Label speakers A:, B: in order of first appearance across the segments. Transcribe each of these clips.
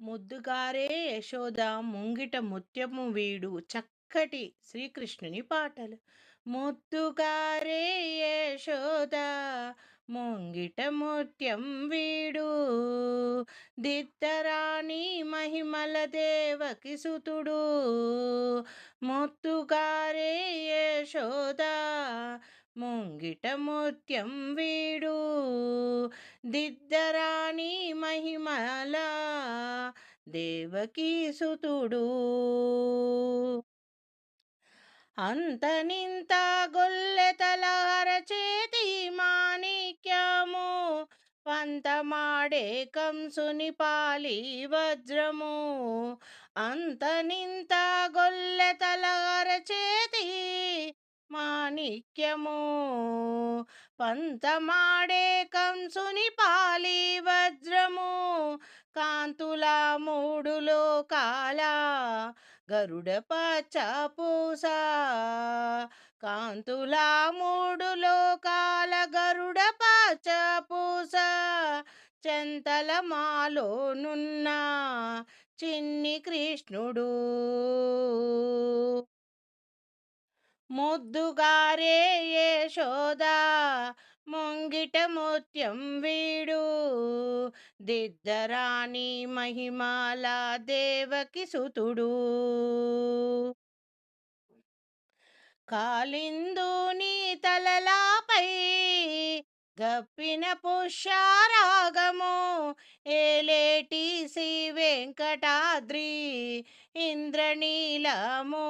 A: ముద్దుగారే యశోద ముంగిట ముత్యము వీడు. చక్కటి శ్రీకృష్ణుని పాటలు. ముద్దుగారే యశోద ముంగిట ముత్యం వీడు. దిత్తరాణి మహిమల దేవకి సుతుడు. ముత్తుగారే యశోద ముంగిట ముత్యం వీడు. దిద్దరాణి మహిమల దేవకీ సుతుడు. అంతనింత గొల్లెతలహర చేతి మాణిక్యము పంతమాడే కంసుని పాలి వజ్రము. అంతనింత గొల్లెతలహర చేతి మాణిక్యము పంతమాడే కంసుని పాలి వజ్రము కాంతుల మూడు లోకాల గరుడ పచ్చ పూస కాంతుల మూడు లోకాల గరుడ పచ్చ పూస చెంతల మాలోనున్న చిన్ని కృష్ణుడు ముద్దుగారే యశోద ముంగిట ముత్యం వీడు. దిద్దరాణి మహిమాల దేవకి సుతుడు. కాలిందుని తలలాపై గప్పిన పుష్యారాగము ఏలేటి శ్రీ వెంకటాద్రి ఇంద్రనీలము.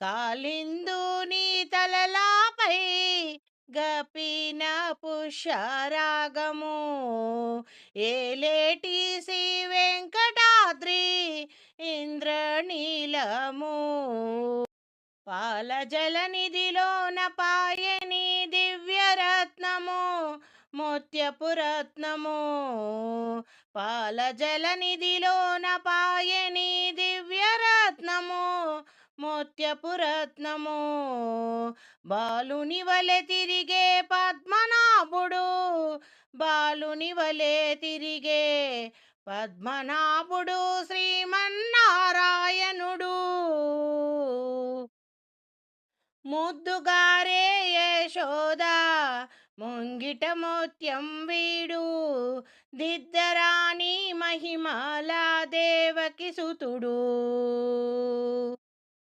A: కాలిందుని తలలాపై గపిన పుష్యరాగము. ఏలేటి శ్రీ వెంకటాద్రి ఇంద్రనీలము. పాల జలనిధిలోన పాయని దివ్యరత్నము ముత్యపురత్నము. పాల పాయని దివ్య ముత్యపురత్నము. బాలుని వలె తిరిగే పద్మనాభుడు బాలుని వలె తిరిగే పద్మనాభుడు శ్రీమన్నారాయణుడు. ముద్దుగారే యశోద ముంగిట మోత్యం వీడు. దిద్దరాణి మహిమాల దేవకి సుతుడు.